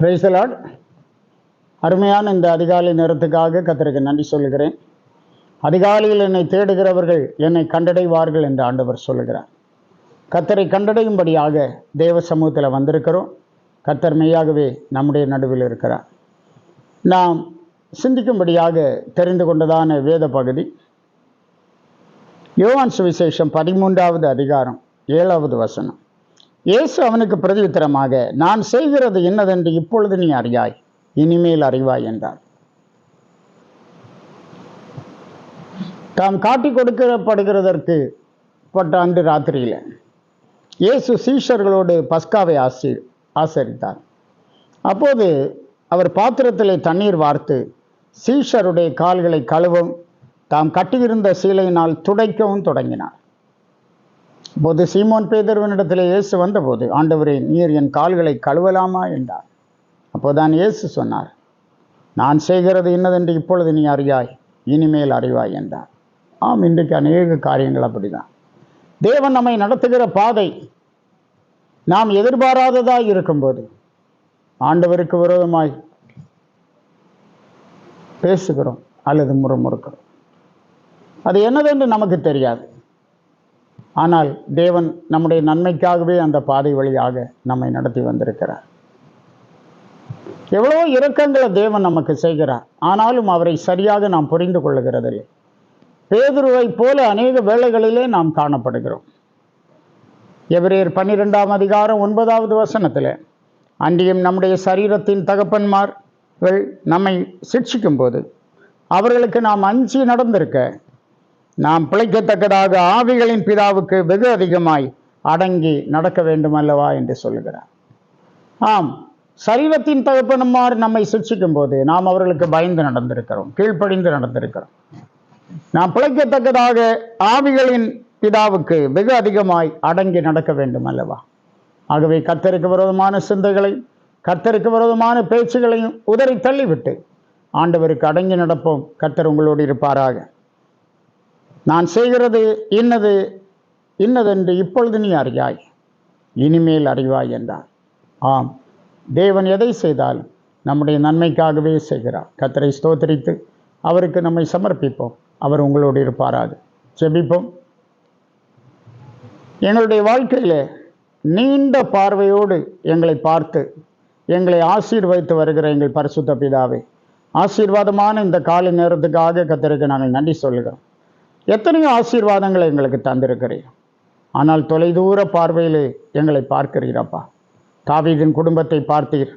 பிரைசலாட் அருமையான இந்த அதிகாலை நேரத்துக்காக கத்தருக்கு நன்றி சொல்லுகிறேன். அதிகாலையில் என்னை தேடுகிறவர்கள் என்னை கண்டடைவார்கள் என்று ஆண்டவர் சொல்லுகிறார். கத்தரை கண்டடையும்படியாக தேவ சமூகத்தில் வந்திருக்கிறோம். கத்தர் மெய்யாகவே நம்முடைய நடுவில் இருக்கிறார். நாம் சிந்திக்கும்படியாக தெரிந்து கொண்டதான வேத பகுதி. யோவான் சுவிசேஷம் பதிமூன்றாவது அதிகாரம் ஏழாவது வசனம். இயேசு அவனுக்கு பிரதியுத்தரமாக நான் செய்கிறது என்னதென்று இப்பொழுது நீ அறியாய் இனிமேல் அறிவாய் என்றார். தாம் காட்டி கொடுக்கப்படுகிறதற்கு பட்ட அன்று ராத்திரியில் இயேசு சீஷர்களோடு பஸ்காவை ஆசி ஆசரித்தார். அப்போது அவர் பாத்திரத்திலே தண்ணீர் வார்த்து சீஷருடைய கால்களை கழுவும் தாம் கட்டியிருந்த சீலையினால் துடைக்கவும் தொடங்கினார். போது சீமோன் பேதர்வனிடத்தில் இயேசு வந்தபோது ஆண்டவரே நீர் என் கால்களை கழுவலாமா? என்றார். அப்போதான் இயேசு சொன்னார் நான் செய்கிறது இன்னதென்று இப்பொழுது நீ அறியாய் இனிமேல் அறிவாய் என்றார். ஆம் இன்றைக்கு அநேக காரியங்கள் அப்படிதான். தேவன் நம்மை நடத்துகிற பாதை நாம் எதிர்பாராததாய் இருக்கும்போது ஆண்டவருக்கு விரோதமாய் பேசுகிறோம் அல்லது முறுமுறுக்கிறோம். அது என்னதென்று நமக்கு தெரியாது. ஆனால் தேவன் நம்முடைய நன்மைக்காகவே அந்த பாதை வழியாக நம்மை நடத்தி வந்திருக்கிறார். எவ்வளோ இரக்கங்களை தேவன் நமக்கு செய்கிறார். ஆனாலும் அவரை சரியாக நாம் புரிந்து கொள்ளுகிறதில்லை. பேதுருவை போல அநேக வேளைகளிலே நாம் காணப்படுகிறோம். எவரேர் பன்னிரெண்டாம் அதிகாரம் ஒன்பதாவது வசனத்தில் அன்றியும் நம்முடைய சரீரத்தின் தகப்பன்மார்கள் நம்மை சிக்ஷிக்கும் போது அவர்களுக்கு நாம் அஞ்சி நடந்திருக்க நாம் பிழைக்கத்தக்கதாக ஆவிகளின் பிதாவுக்கு வெகு அதிகமாய் அடங்கி நடக்க வேண்டும் அல்லவா என்று சொல்லுகிறார். ஆம் சரீரத்தின் தகப்பனுமார் நம்மை சிக்ஷிக்கும் போது நாம் அவர்களுக்கு பயந்து நடந்திருக்கிறோம் கீழ்ப்படிந்து நடந்திருக்கிறோம். நாம் பிழைக்கத்தக்கதாக ஆவிகளின் பிதாவுக்கு வெகு அதிகமாய் அடங்கி நடக்க வேண்டும் அல்லவா ஆகவே கத்தருக்கு விரோதமான சிந்தைகளை கத்தருக்கு விரோதமான பேச்சுகளையும் உதறி தள்ளிவிட்டு ஆண்டவருக்கு அடங்கி நடப்போம். கத்தர் உங்களோடு இருப்பாராக. நான் செய்கிறது இன்னது இன்னதென்று இப்பொழுது நீ அறியாய். இனிமேல் அறிவாய் என்றார் ஆம் தேவன் எதை செய்தாலும் நம்முடைய நன்மைக்காகவே செய்கிறார். கத்தரை ஸ்தோத்தரித்து அவருக்கு நம்மை சமர்ப்பிப்போம். அவர் உங்களோடு இருப்பாராது ஜெபிப்போம். எங்களுடைய வாழ்க்கையில் நீண்ட பார்வையோடு எங்களை பார்த்து எங்களை ஆசீர்வதித்து வருகிற எங்கள் பரிசுத்த பிதாவே ஆசீர்வாதமான இந்த காலை நேரத்துக்காக கத்தருக்கு நாங்கள் நன்றி சொல்கிறோம் எத்தனையோ ஆசீர்வாதங்களை எங்களுக்கு தந்திருக்கிறீர். ஆனால் தொலைதூர பார்வையில் எங்களை பார்க்கிறீரப்பா. தாவீதின் குடும்பத்தை பார்த்தீர்.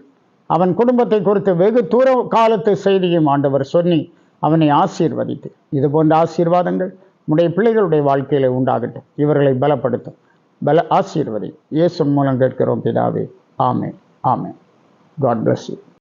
அவன் குடும்பத்தை குறித்து வெகு தூர காலத்து செய்தியும் ஆண்டவர் சொன்னி அவனை ஆசீர்வதித்து இது போன்ற ஆசீர்வாதங்கள் உடைய பிள்ளைகளுடைய வாழ்க்கையில் உண்டாகட்டும். இவர்களை பலப்படுத்தும். பல ஆசீர்வதி. இயேசு மூலம் கேட்கிறோம் பிதாவே. ஆமே ஆமே காட் பிளஸ் யூ